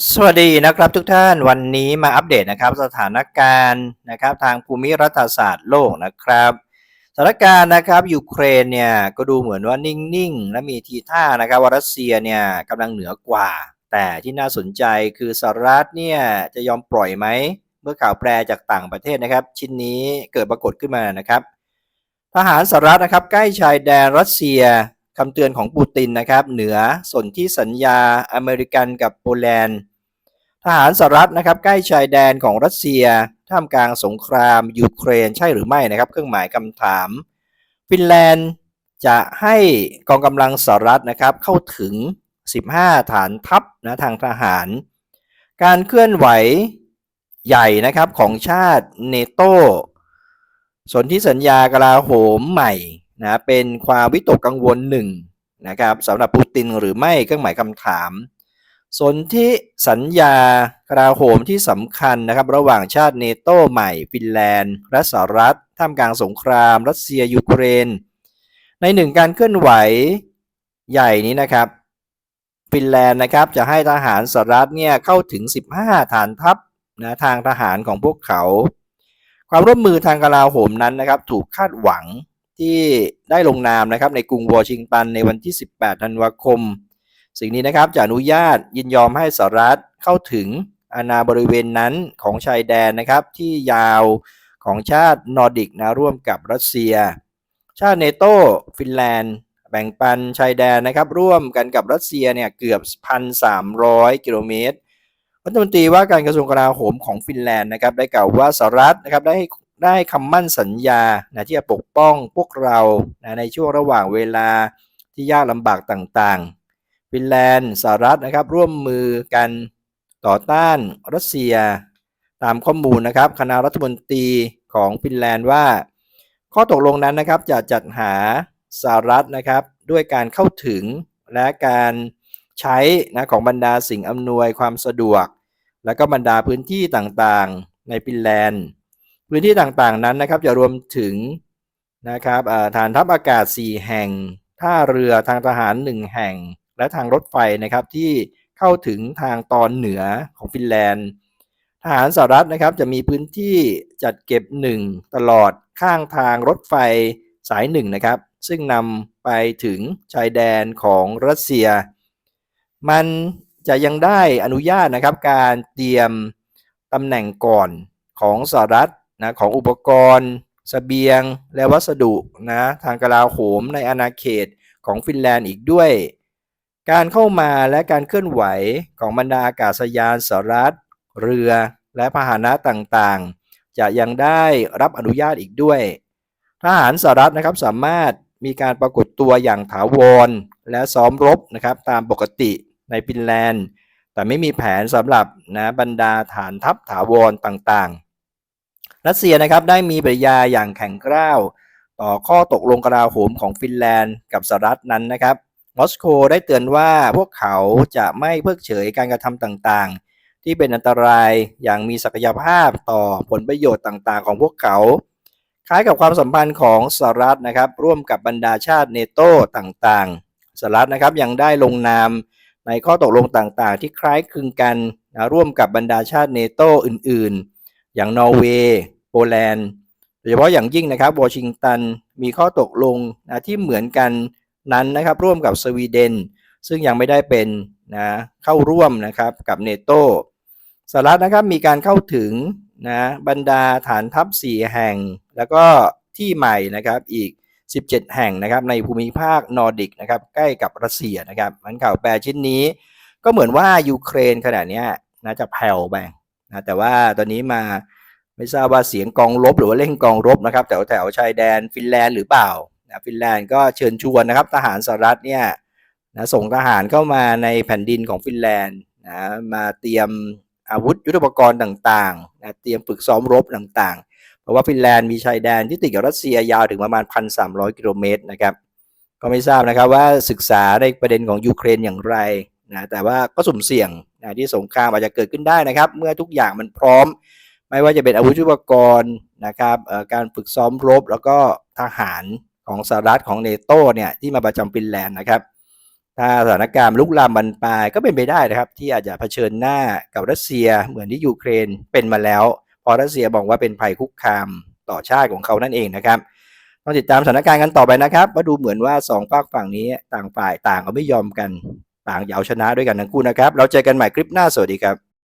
สวัสดีนะครับทุกท่านวันนี้มาอัปเดตนะครับสถานการณ์นะครับทางภูมิรัฐศาสตร์โลกนะครับสถานการณ์นะครับยูเครนเนี่ยก็ดูเหมือนว่านิ่งๆและมีทีท่านะครับว่ารัสเซียเนี่ยกำลังเหนือกว่า แต่ที่น่าสนใจคือสหรัฐเนี่ยจะยอมปล่อยไหมเมื่อข่าวแปลจากต่างประเทศนะครับ ชิ้นนี้เกิดปรากฏขึ้นมานะครับ ทหารสหรัฐนะครับใกล้ชายแดนรัสเซีย คำเตือนของปูตินนะครับเหนือสนที่สัญญาอเมริกันกับโปแลนด์ ทหารสหรัฐนะครับใกล้ชายแดนของรัสเซีย ท่ามกลางสงครามยูเครนใช่หรือไม่นะครับ เครื่องหมายคำถาม ฟินแลนด์จะให้กองกำลังสหรัฐนะครับเข้าถึง 15 ฐานทัพนะทางทหาร การเคลื่อนไหวใหญ่นะครับของชาติเนโตสนธิสัญญากลาโหมใหม่ นะเป็นความวิตกกังวลหนึ่งนะครับสำหรับปูตินหรือไม่เครื่องหมายคำถาม สนธิสัญญากลาโหมที่สำคัญนะครับระหว่างชาติเนโตใหม่ ฟินแลนด์และสหรัฐท่ามกลางสงคราม รัสเซียยูเครน ในหนึ่งการเคลื่อนไหวใหญ่นี้นะครับ ฟินแลนด์นะครับจะให้ทหารสหรัฐเนี่ยเข้าถึง 15 ฐานทัพนะทางทหารของพวกเขา ความร่วมมือทางกลาโหมนั้นนะครับถูกคาดหวัง ที่ได้ลงนามนะครับในกรุงวอชิงตันในวันที่ 18 ธันวาคม สิ่งนี้นะครับจะอนุญาตยินยอมให้สหรัฐเข้าถึงอาณาบริเวณนั้นของชายแดนนะครับที่ยาวของชาตินอร์ดิกนะร่วมกับรัสเซีย ชาติเนโตฟินแลนด์แบ่งปันชายแดนนะครับร่วมกันกับรัสเซียเนี่ยเกือบ 1,300 กิโลเมตรรัฐมนตรีว่าการกระทรวงกลาโหมของฟินแลนด์นะครับได้กล่าวว่าสหรัฐนะครับได้ ได้คำมั่นสัญญานะที่จะปกป้องพวกเรานะในช่วงระหว่างเวลาที่ยากลำบากต่างๆ ฟินแลนด์สหรัฐนะครับร่วมมือกันต่อต้านรัสเซีย ตามข้อมูลนะครับคณะรัฐมนตรีของฟินแลนด์ว่า ข้อตกลงนั้นนะครับจะจัดหาสหรัฐนะครับด้วยการเข้าถึงและการใช้นะของบรรดาสิ่งอำนวยความสะดวก และก็บรรดาพื้นที่ต่างๆ ในฟินแลนด์ พื้นที่ต่างๆนั้นนะครับจะรวมถึงนะครับฐานทัพอากาศ 4 แห่ง ท่าเรือทางทหาร 1 แห่ง และทางรถไฟนะครับที่เข้าถึงทางตอนเหนือของฟินแลนด์ ทหารสหรัฐนะครับจะมีพื้นที่จัดเก็บหนึ่งตลอดข้างทางรถไฟสายหนึ่งนะครับ ซึ่งนำไปถึงชายแดนของรัสเซีย มันจะยังได้อนุญาตนะครับการเตรียมตำแหน่งก่อนของสหรัฐ นะของอุปกรณ์สเสบียงและวัสดุนะทางกลาโหมในอาณาเขตของฟินแลนด์อีกด้วย การเข้ามาและการเคลื่อนไหวของบรรดาอากาศยานสหรัฐ เรือและพาหนะต่างๆ จะยังได้รับอนุญาตอีกด้วย ทหารสหรัฐนะครับสามารถมีการปรากฏตัวอย่างถาวร และซ้อมรบนะครับตามปกติในฟินแลนด์ แต่ไม่มีแผนสำหรับนะบรรดาฐานทัพถาวรต่างๆ รัสเซียนะครับได้มีปฏิกิริยาอย่างแข็งกร้าวต่อข้อตกลงกลาโหมของฟินแลนด์กับสหรัฐนั้นนะครับมอสโกได้เตือนว่าพวกเขาจะไม่เพิกเฉยการกระทำต่างๆ ที่เป็นอันตรายอย่างมีศักยภาพต่อผลประโยชน์ต่างๆ ของพวกเขา คล้ายกับความสัมพันธ์ของสหรัฐนะครับ ร่วมกับบรรดาชาติเนโตต่างๆสหรัฐนะครับยังได้ลงนามในข้อตกลงต่างๆ ที่คล้ายคลึงกันนะร่วมกับบรรดาชาติเนโตอื่นๆ อย่างนอร์เวย์โปแลนด์โดยเฉพาะอย่างยิ่งนะครับวอชิงตันมีข้อตกลงนะที่เหมือนกันนั้นนะครับร่วมกับสวีเดน ซึ่งยังไม่ได้เป็นนะเข้าร่วมนะครับกับเนโตสหรัฐนะครับมีการเข้าถึงนะบรรดาฐานทัพ 4 แห่ง แล้วก็ที่ใหม่นะครับอีก 17 แห่งนะครับในภูมิภาคนอร์ดิกนะครับใกล้กับรัสเซียนะครับมันข่าวแปลชิ้นนี้ ก็เหมือนว่ายูเครนขณะนี้นะจะแผ่วไป นะแต่ว่าตอนนี้มาไม่ทราบว่าเสียงกองรบหรือว่าเร่งกองรบนะครับแถวแถวชายแดนฟินแลนด์หรือเปล่านะฟินแลนด์ก็เชิญชวนนะครับทหารสหรัฐเนี่ยนะส่งทหารเข้ามาในแผ่นดินของฟินแลนด์นะมาเตรียมอาวุธยุทโธปกรณ์ต่างๆนะเตรียมฝึกซ้อมรบต่างๆ เพราะว่าฟินแลนด์มีชายแดนที่ติดกับรัสเซียยาวถึงประมาณ 1,300 กิโลเมตรนะครับก็ไม่ทราบนะครับว่าศึกษาในประเด็นของยูเครนอย่างไรนะแต่ว่าก็สุ่มเสี่ยง นะที่สงครามอาจจะเกิดขึ้นได้นะครับ เมื่อทุกอย่างมันพร้อม ไม่ว่าจะเป็นอาวุธยุทโธปกรณ์นะครับการฝึกซ้อมรบ แล้วก็ทหารของสหรัฐของเนโตเนี่ยที่มาประจำฟินแลนด์นะครับ ถ้าสถานการณ์ลุกลามบานปลายก็เป็นไปได้นะครับ ที่อาจจะเผชิญหน้ากับรัสเซียเหมือนที่ยูเครนเป็นมาแล้ว พอรัสเซียบอกว่าเป็นภัยคุกคามต่อชาติของเขานั่นเองนะครับต้องติดตามสถานการณ์กันต่อไปนะครับว่าดูเหมือนว่าสองฝากฝั่งนี้ต่างฝ่ายต่างก็ไม่ยอมกัน ต่างอยาเอาชนะด้วยกันทั้งคู่นะครับ เราเจอกันใหม่คลิปหน้าสวัสดีครับ